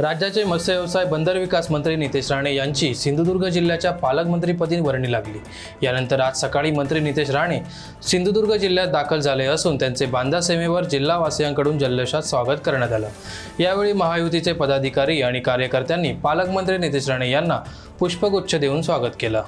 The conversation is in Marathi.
राज्याचे मत्स्य व्यवसाय बंदर विकास मंत्री नितेश राणे यांची सिंधुदुर्ग जिल्ह्याच्या पालकमंत्रीपदी वर्णी लागली. यानंतर आज सकाळी मंत्री नितेश राणे सिंधुदुर्ग जिल्ह्यात दाखल झाले असून त्यांचे बांधा सीमेवर जिल्हावासियांकडून जल्लोषात स्वागत करण्यात आलं. यावेळी महायुतीचे पदाधिकारी आणि कार्यकर्त्यांनी पालकमंत्री नितेश राणे यांना पुष्पगुच्छ देऊन स्वागत केलं.